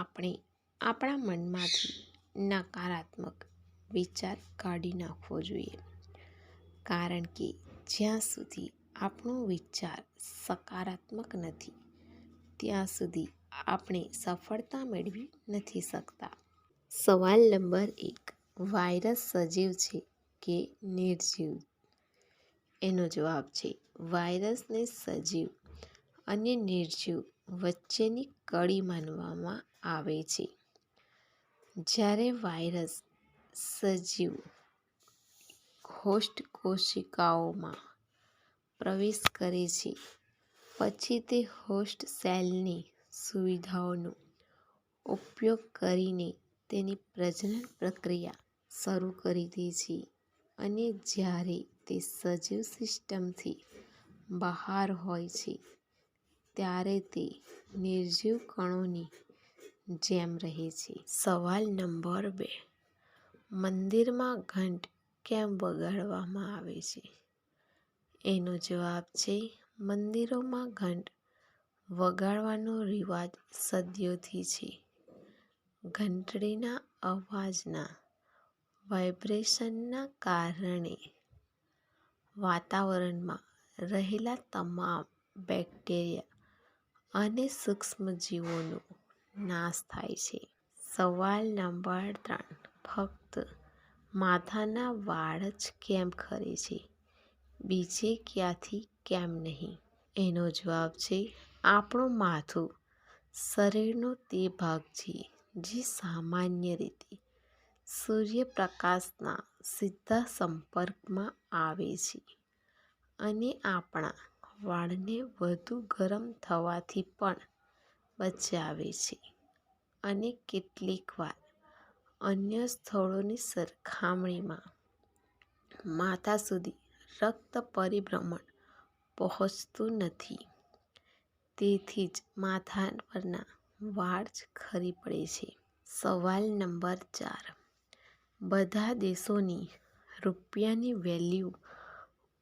આપણે આપણા મનમાંથી નકારાત્મક વિચાર કાઢી નાખવો જોઈએ. કારણ કે જ્યાં સુધી આપણો વિચાર સકારાત્મક નથી, ત્યાં સુધી આપણે સફળતા મેળવી નથી શકતા. સવાલ નંબર એક, વાયરસ સજીવ છે કે નિર્જીવ? એનો જવાબ છે, વાયરસને સજીવ અને નિર્જીવ વચ્ચેની કડી માનવામાં આવે છે. જ્યારે વાયરસ સજીવ હોસ્ટ કોશિકાઓમાં પ્રવેશ કરે છે, પછી તે હોસ્ટ સેલની સુવિધાઓનો ઉપયોગ કરીને તેની પ્રજનન પ્રક્રિયા શરૂ કરી દે છે અને જ્યારે તે સજીવ સિસ્ટમથી બહાર હોય છે ત્યારે તે નિર્જીવ કણોની જેમ રહે છે. સવાલ નંબર બે. મંદિરમાં ઘંટ કેમ વગાડવામાં આવે છે? એનો જવાબ છે, મંદિરોમાં ઘંટ વગાડવાનો રિવાજ સદીઓથી છે. ઘંટડીના અવાજના વાઇબ્રેશનના કારણે વાતાવરણમાં રહેલા તમામ બેક્ટેરિયા અને સૂક્ષ્મજીવોનો નાશ થાય છે. સવાલ નંબર ત્રણ. ફક્ત માથાના વાળ જ કેમ ખરે છે? બીજે ક્યાંથી કેમ નહીં? એનો જવાબ છે, આપણું માથું. શરીરનો તે ભાગ છે, જે સામાન્ય રીતે સૂર્યપ્રકાશના સીધા સંપર્કમાં આવે છે. અને આપણા વાળને વધુ ગરમ થવાથી પણ બચાવે છે. અને કેટલીકવાર અન્ય સ્થળોની સરખામણીમાં માથા સુધી રક્ત પરિભ્રમણ પહોંચતું નથી. તેથી જ માથા પરના વાળ જ ખરી પડે છે. સવાલ નંબર ચાર. બધા દેશોની રૂપિયાની વેલ્યુ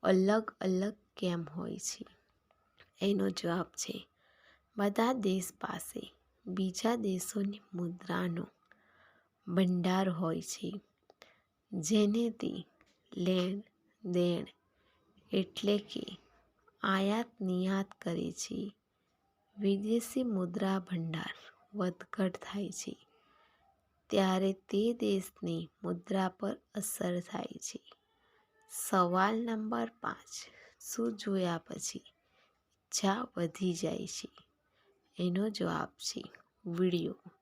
અલગ અલગ કેમ હોય છે? એનો જવાબ છે, બધા દેશ પાસે બીજા દેશોની મુદ્રાનો ભંડાર હોય છે, જેને તે લેણ દેણ એટલે કે આયાત નિયાત કરે છે. વિદેશી મુદ્રા ભંડાર વધઘટ થાય છે, ત્યારે તે દેશની મુદ્રા પર અસર થાય છે. સવાલ નંબર પાંચ. શું જોયા પછી? ઈચ્છા વધી જાય છે. એનો જવાબ છે વીડિયો.